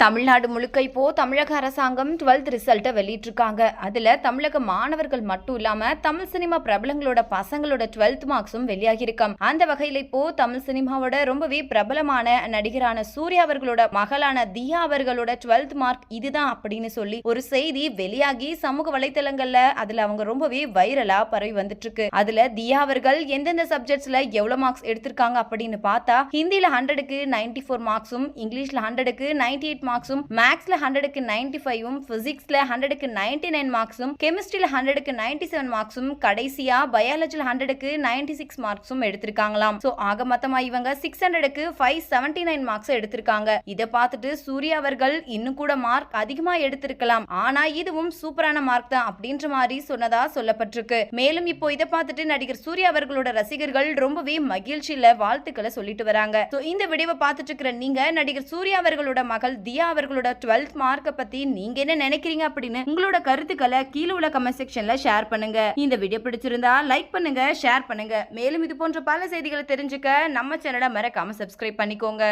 தமிழ்நாடு முழுக்க இப்போ தமிழக அரசாங்கம் டுவெல்த் ரிசல்ட்டை வெளியிட்டிருக்காங்க. அதில் தமிழக மாணவர்கள் மட்டும் இல்லாமல் தமிழ் சினிமா பிரபலங்களோட பசங்களோட டுவெல்த் மார்க்ஸும் வெளியாகியிருக்காம் அந்த வகையில் இப்போ தமிழ் சினிமாவோட ரொம்பவே பிரபலமான நடிகரான சூர்யா அவர்களோட மகளான தியா அவர்களோட டுவெல்த் மார்க் இதுதான் அப்படின்னு சொல்லி ஒரு செய்தி வெளியாகி சமூக வலைத்தளங்கள்ல அதுல அவங்க ரொம்பவே வைரலா பரவி வந்துட்டு இருக்கு அதுல தியா அவர்கள் எந்தெந்த சப்ஜெக்ட்ஸ்ல எவ்வளவு மார்க்ஸ் எடுத்திருக்காங்க அப்படின்னு பார்த்தா ஹிந்தியில் ஹண்ட்ரடுக்கு நைன்டி ஃபோர் மார்க்ஸும் இங்கிலீஷ்ல ஹண்ட்ரடுக்கு நைன்டி எயிட் மார்க்ஸும் மேக்ஸ்ல ஹண்ட்ரடுக்கு நைன்டி ஃபைவும் பிசிக்ஸ்ல ஹண்ட்ரடுக்கு நைன்டி நைன் மார்க்ஸும் கெமிஸ்ட்ரியில ஹண்ட்ரடுக்கு நைன்டி செவன் மார்க்ஸும் கடைசியா பயாலஜியில் ஹண்ட்ரடுக்கு நைன்டி சிக்ஸ் மார்க்ஸும் எடுத்திருக்காங்களாம். ஸோ ஆக மொத்தமா இவங்க சிக்ஸ் ஹண்ட்ரடுக்கு ஃபைவ் செவன்டி நைன் மார்க்ஸ் எடுத்திருக்காங்க. இதை பார்த்துட்டு சூர்யா அவர்கள் இன்னும் கூட மார்க் அதிகமா எடுத்திருக்கலாம். ஆனா இதுவும் சூப்பரான மார்க் தான் அப்படின்ற மாதிரி சொன்னதா சொல்லப்பட்டிருக்கு. மேலும் இப்போ இதை பார்த்துட்டு நடிகர் சூர்யா அவர்களோட ரசிகர்கள் ரொம்பவே மகிழ்ச்சியில வாழ்த்துக்களை சொல்லிட்டு வராங்க. இந்த வீடியோவை பார்த்துட்டு இருக்கிற நீங்க நடிகர் சூர்யா அவர்களோட மகள் தியா அவர்களோட டுவெல்த் மார்க்கை பத்தி நீங்க என்ன நினைக்கிறீங்க அப்படின்னு உங்களோட கருத்துக்களை கீழே உள்ள கமெண்ட் செக்ஷன்ல ஷேர் பண்ணுங்க. இந்த வீடியோ பிடிச்சிருந்தா லைக் பண்ணுங்க ஷேர் பண்ணுங்க. மேலும் இது போன்ற பல செய்திகளை தெரிஞ்சுக்க நம்ம சேனலை மறக்காம சப்ஸ்கிரைப் பண்ணிக்கோங்க.